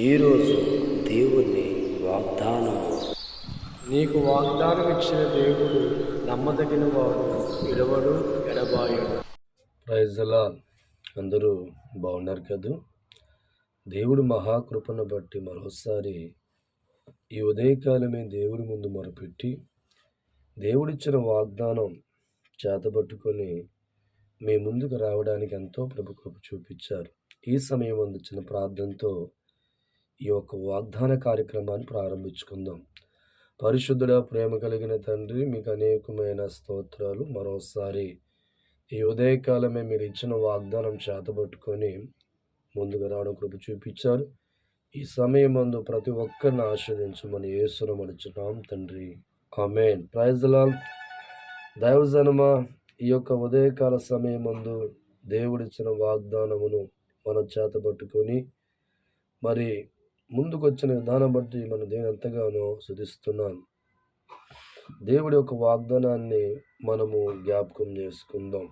ఈరోజు దేవుని వాగ్దానము. నీకు వాగ్దానం ఇచ్చిన దేవుడు నమ్మదగిన వాడు విడవడు ఎడబాయడు. ప్రైజలా అందరూ బాగున్నారు కదూ? దేవుడి మహాకృపను బట్టి మరోసారి ఈ ఉదయకాలమే దేవుడి ముందు మొరపెట్టి దేవుడిచ్చిన వాగ్దానం చేతబట్టుకొని మీ ముందుకు రావడానికి ఎంతో ప్రభు కృప చూపించారు. ఈ సమయం అందించిన ప్రార్థనతో ఈ యొక్క వాగ్దాన కార్యక్రమాన్ని ప్రారంభించుకుందాం. పరిశుద్ధుడ ప్రేమ కలిగిన తండ్రి మీకు అనేకమైన స్తోత్రాలు. మరోసారి ఈ ఉదయకాలమే మీరు ఇచ్చిన వాగ్దానం చేతబట్టుకొని ముందుకు రావడం కృప చూపించారు. ఈ సమయం మందు ప్రతి ఒక్కరిని ఆస్వాదించమని యేసును మడుచున్నాం తండ్రి. ఆమెన్. ప్రైజ్లాల్ దైవజనమ ఈ యొక్క ఉదయకాల సమయం మందు దేవుడిచ్చిన వాగ్దానమును మనం చేతబట్టుకొని మరి ముందుకొచ్చిన విధానం బట్టి మనం దేవుని ఎంతగానో శుధిస్తున్నాను దేవుడి యొక్క వాగ్దానాన్ని మనము జ్ఞాపకం చేసుకుందాం.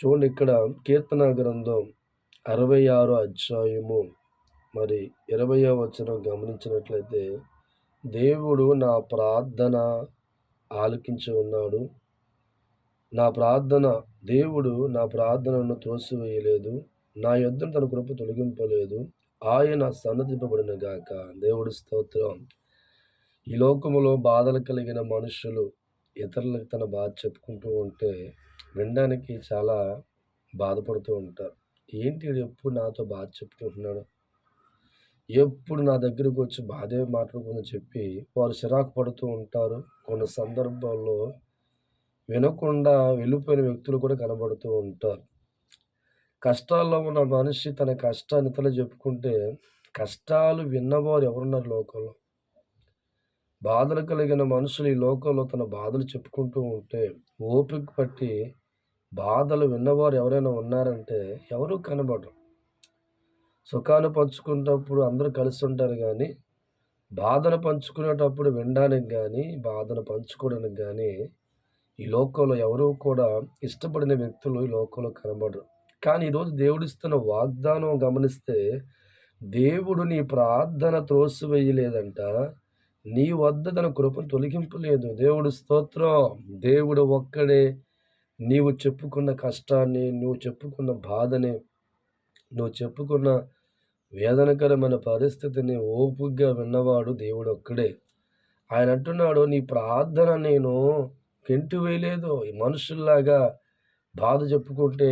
చూడండి ఇక్కడ కీర్తన గ్రంథం అరవై ఆరో అధ్యాయము. మరి ఇరవయో వచనం గమనించినట్లయితే దేవుడు నా ప్రార్థన ఆలకించి ఉన్నాడు. నా ప్రార్థన దేవుడు నా ప్రార్థనను త్రోసివేయలేదు. నా యుద్ధం తన కృప తొలగింపలేదు. ఆయన సన్నదింపబడిన గాక దేవుడి స్తోత్రం. ఈ లోకములో బాధలు కలిగిన మనుషులు ఇతరులకు తన బాధ చెప్పుకుంటూ ఉంటే వినడానికి చాలా బాధపడుతూ ఉంటారు. ఏంటి ఎప్పుడు నాతో బాధ చెప్పుకుంటున్నాడు? ఎప్పుడు నా దగ్గరకు వచ్చి బాధే మాట్లాడుకుందని చెప్పి వారు చిరాకు పడుతూ ఉంటారు. కొన్ని సందర్భాల్లో వినకుండా వెళ్ళిపోయిన వ్యక్తులు కూడా కనబడుతూ ఉంటారు. కష్టాల్లో ఉన్న మనిషి తన కష్టాన్ని ఇతరులు చెప్పుకుంటే కష్టాలు విన్నవారు ఎవరున్నారు లోకంలో? బాధలు కలిగిన మనుషులు ఈ లోకంలో తన బాధలు చెప్పుకుంటూ ఉంటే ఓపిక పట్టి బాధలు విన్నవారు ఎవరైనా ఉన్నారంటే ఎవరు కనబడరు. సుఖాన్ని పంచుకునేటప్పుడు అందరూ కలిసి ఉంటారు కానీ బాధను పంచుకునేటప్పుడు వినడానికి కానీ బాధను పంచుకోవడానికి కానీ ఈ లోకంలో ఎవరు కూడా ఇష్టపడిన వ్యక్తులు ఈ లోకంలో కనబడరు. కానీ ఈరోజు దేవుడిస్తున్న వాగ్దానం గమనిస్తే దేవుడు నీ ప్రార్థన త్రోసివేయలేదంట. నీ వద్ద తన కృపను తొలగింపలేదు దేవుడు స్తోత్రం. దేవుడు ఒక్కడే. నీవు చెప్పుకున్న కష్టాన్ని నువ్వు చెప్పుకున్న బాధని నువ్వు చెప్పుకున్న వేదనకరమైన పరిస్థితిని ఓపుగ్గా విన్నవాడు దేవుడు ఒక్కడే. ఆయన అంటున్నాడు నీ ప్రార్థన నేను కెంటు వేయలేదు ఈ మనుషుల్లాగా బాధ చెప్పుకుంటే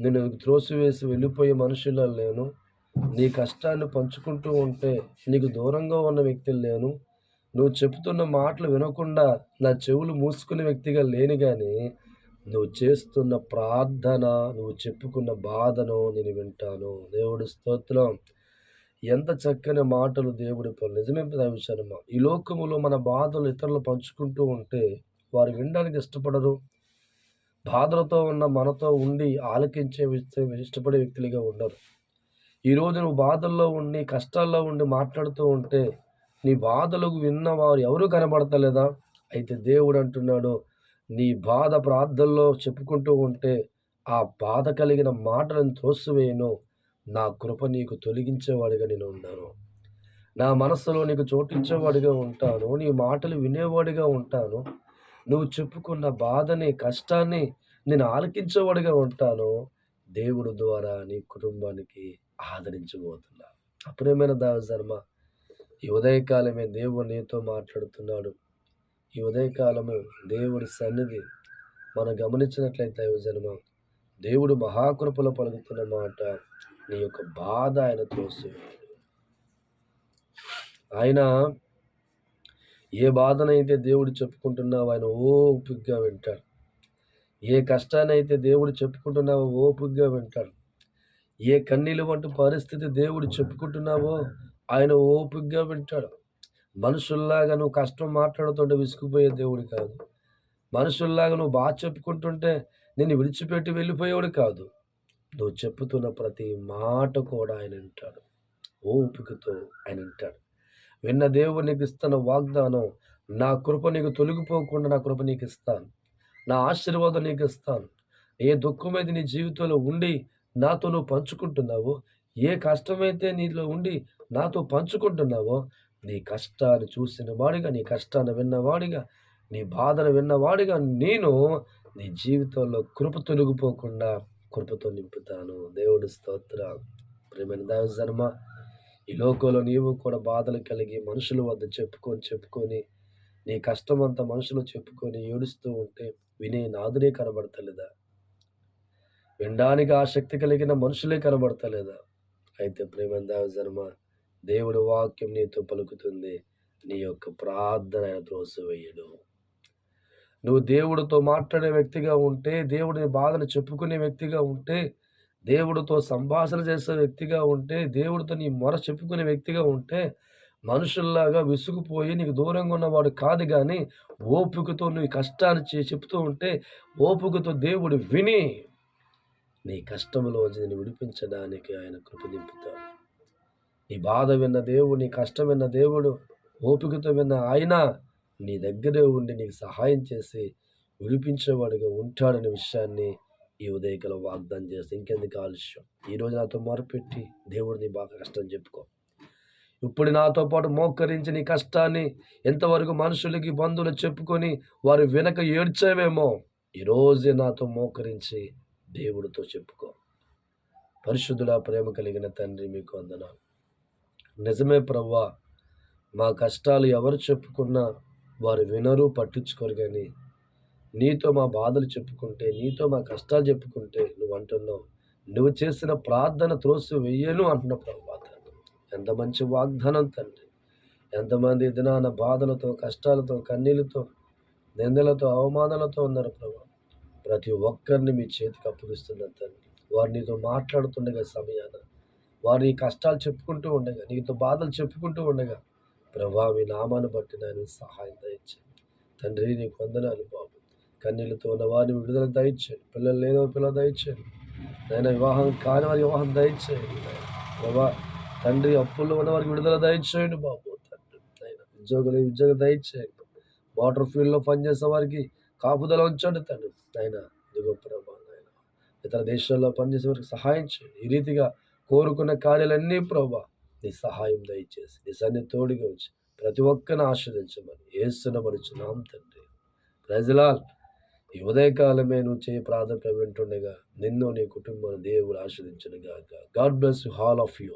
నేను త్రోసివేసి వెళ్ళిపోయే మనుషుల లేను. నీ కష్టాన్ని పంచుకుంటూ ఉంటే నీకు దూరంగా ఉన్న వ్యక్తులు లేను. నువ్వు చెప్తున్న మాటలు వినకుండా నా చెవులు మూసుకునే వ్యక్తిగా లేని కానీ నువ్వు చేస్తున్న ప్రార్థన నువ్వు చెప్పుకున్న బాధను నేను వింటాను. దేవుడి స్తోత్రం. ఎంత చక్కని మాటలు దేవుడి పనులు నిజమే విషయమా? ఈ లోకములో మన బాధలు ఇతరులు పంచుకుంటూ ఉంటే వారు వినడానికి ఇష్టపడరు. బాధలతో ఉన్న మనతో ఉండి ఆలకించే వ్యక్తి- ఇష్టపడే వ్యక్తులుగా ఉండరు. ఈరోజు నువ్వు బాధల్లో ఉండి కష్టాల్లో ఉండి మాట్లాడుతూ ఉంటే నీ బాధలకు విన్నవారు ఎవరు కనబడతలేదా? అయితే దేవుడు అంటున్నాడు నీ బాధ ప్రార్థనలో చెప్పుకుంటూ ఉంటే ఆ బాధ కలిగిన మాటలను త్రోసివేయను. నా కృప నీకు తొలగించేవాడిగా నేను ఉన్నాను నా మనస్సులో నీకు చోటించేవాడిగా ఉంటాను. నీ మాటలు వినేవాడిగా ఉంటాను. నువ్వు చెప్పుకున్న బాధని కష్టాన్ని నేను ఆలకించేవాడిగా ఉంటాను దేవుడు ద్వారా నీ కుటుంబానికి ఆదరించబోతున్నా అప్పుడేమైనా దావధర్మ ఈ ఉదయకాలమే దేవుడు నీతో మాట్లాడుతున్నాడు. ఈ ఉదయకాలము దేవుడి సన్నిధి. మనం గమనించినట్లయితే జన్మ దేవుడు మహాకృపలో పలుకుతున్న మాట నీ యొక్క బాధ ఆయన తోసి ఆయన ఏ బాధనైతే దేవుడు చెప్పుకుంటున్నావో ఆయన ఓపిగ్గా వింటాడు. ఏ కష్టానైతే దేవుడు చెప్పుకుంటున్నావో ఓపిగ్గా వింటాడు. ఏ కన్నీళ్ళు వంటి పరిస్థితి దేవుడు చెప్పుకుంటున్నావో ఆయన ఓపిగ్గా వింటాడు. మనుషుల్లాగా నువ్వు కష్టం మాట్లాడుతుంటే విసుకుపోయే దేవుడు కాదు. మనుషుల్లాగా నువ్వు బాగా చెప్పుకుంటుంటే నేను విడిచిపెట్టి వెళ్ళిపోయేవాడు కాదు. నువ్వు చెప్పుతున్న ప్రతి మాట కూడా ఆయన వింటాడు. ఓపికతో ఆయన వింటాడు. విన్న దేవుడు నీకు ఇస్తున్న వాగ్దానం నా కృప నీకు తొలగిపోకుండా నా కృప నీకు ఇస్తాను నా ఆశీర్వాదం నీకు ఇస్తాను ఏ దుఃఖం నీ జీవితంలో ఉండి నాతో నువ్వు పంచుకుంటున్నావో ఏ కష్టమైతే నీలో ఉండి నాతో పంచుకుంటున్నావో నీ కష్టాన్ని చూసిన వాడిగా నీ కష్టాన్ని విన్నవాడిగా నీ బాధను విన్నవాడిగా నేను నీ జీవితంలో కృప తొలగిపోకుండా కృపతో నింపుతాను. దేవుడు స్తోత్ర. ప్రేమైన దైవజన్మ ఈ లోకంలో నీవు కూడా బాధలు కలిగి మనుషుల వద్ద చెప్పుకొని చెప్పుకొని నీ కష్టం అంతా మనుషులు చెప్పుకొని ఏడుస్తూ ఉంటే వినే నాదునే కనబడతలేదా? వినడానికి ఆసక్తి కలిగిన మనుషులే కనబడతలేదా? అయితే ప్రేమ జన్మ దేవుడి వాక్యం నీతో పలుకుతుంది. నీ యొక్క ప్రార్థన ఆయన త్రోసివేయడు నువ్వు దేవుడితో మాట్లాడే వ్యక్తిగా ఉంటే దేవుడిని బాధను చెప్పుకునే వ్యక్తిగా ఉంటే దేవుడితో సంభాషణ చేసే వ్యక్తిగా ఉంటే దేవుడితో నీ మొర చెప్పుకునే వ్యక్తిగా ఉంటే మనుషుల్లాగా విసుగుపోయి నీకు దూరంగా ఉన్నవాడు కాదు కానీ ఓపికతో నీ కష్టాన్ని చే- చెప్తూ ఉంటే ఓపికతో దేవుడు విని నీ కష్టంలో నేను విడిపించడానికి ఆయన కృప దింపుతాడు నీ బాధ విన్న దేవుడు నీ కష్టం విన్న దేవుడు ఓపికతో విన్న ఆయన నీ దగ్గరే ఉండి నీకు సహాయం చేసి విడిపించేవాడిగా ఉంటాడనే విషయాన్ని ఈ ఉదయకల వాగ్దానం చేస్తే ఇంకెందుకు ఆలస్యం? ఈరోజు నాతో మొరపెట్టి దేవుడిని బాగా కష్టం చెప్పుకో. ఇప్పుడు నాతో పాటు మోకరించి నీ కష్టాన్ని ఎంతవరకు మనుషులకి బంధువులు చెప్పుకొని వారు వెనక ఏడ్చేవేమో ఈరోజే నాతో మోకరించి దేవుడితో చెప్పుకో. పరిశుద్ధుల ప్రేమ కలిగిన తండ్రి మీకు వందనాలు. నిజమే ప్రవ్వా మా కష్టాలు ఎవరు చెప్పుకున్నా వారు వినరు పట్టించుకోరు కానీ నీతో మా బాధలు చెప్పుకుంటే నీతో మా కష్టాలు చెప్పుకుంటే నువ్వు అంటున్నావు నువ్వు చేసిన ప్రార్థన త్రోసి వెయ్యను అంటున్న ప్రభా ఎంత మంచి వాగ్దానం తండ్రి. ఎంతమంది దినాన బాధలతో కష్టాలతో కన్నీళ్ళతో నిందలతో అవమానాలతో ఉన్నారు ప్రభా. ప్రతి ఒక్కరిని మీ చేతికి అప్పగిస్తున్న తండ్రి. వారు నీతో మాట్లాడుతుండగా సమయాన వారు నీ కష్టాలు చెప్పుకుంటూ ఉండగా నీతో బాధలు చెప్పుకుంటూ ఉండగా ప్రభా మీ నామాన్ని బట్టి నేను సహాయం దయచేయండి. తండ్రి నీకు వందనాలు బాబు. కన్నీళ్ళతో ఉన్న వారిని విడుదల దయచేయండి. పిల్లలు లేదో పిల్లలు దయచేయండి. నేను వివాహం కాని వారి వివాహం దయచేయండి. ప్రభా తండ్రి అప్పుల్లో ఉన్న వారికి విడుదల దయచేయండి బాబు. తండ్రి నాయన ఉద్యోగులు ఉద్యోగం దయచేయండి. వాటర్ ఫీల్డ్లో పనిచేసే వారికి కాపుదల ఉంచండి తండ్రి. ఆయన ఇదిగో ప్రభా నాయన ఇతర దేశాల్లో పనిచేసే వారికి సహాయం చేయండి. ఈ రీతిగా కోరుకున్న కార్యాలన్నీ ప్రభా నీ సహాయం దయచేసి నీ సన్ని తోడుగా వచ్చి ప్రతి ఒక్కరిని ఆస్వాదించమని నామ తండ్రి. ప్రజలాల్ ఈ ఉదయకాలమే నువ్వు చేయి ప్రార్థన వింటుండగా నిన్ను నీ కుటుంబాన్ని దేవుడు ఆస్వాదించను గాక God bless you all of you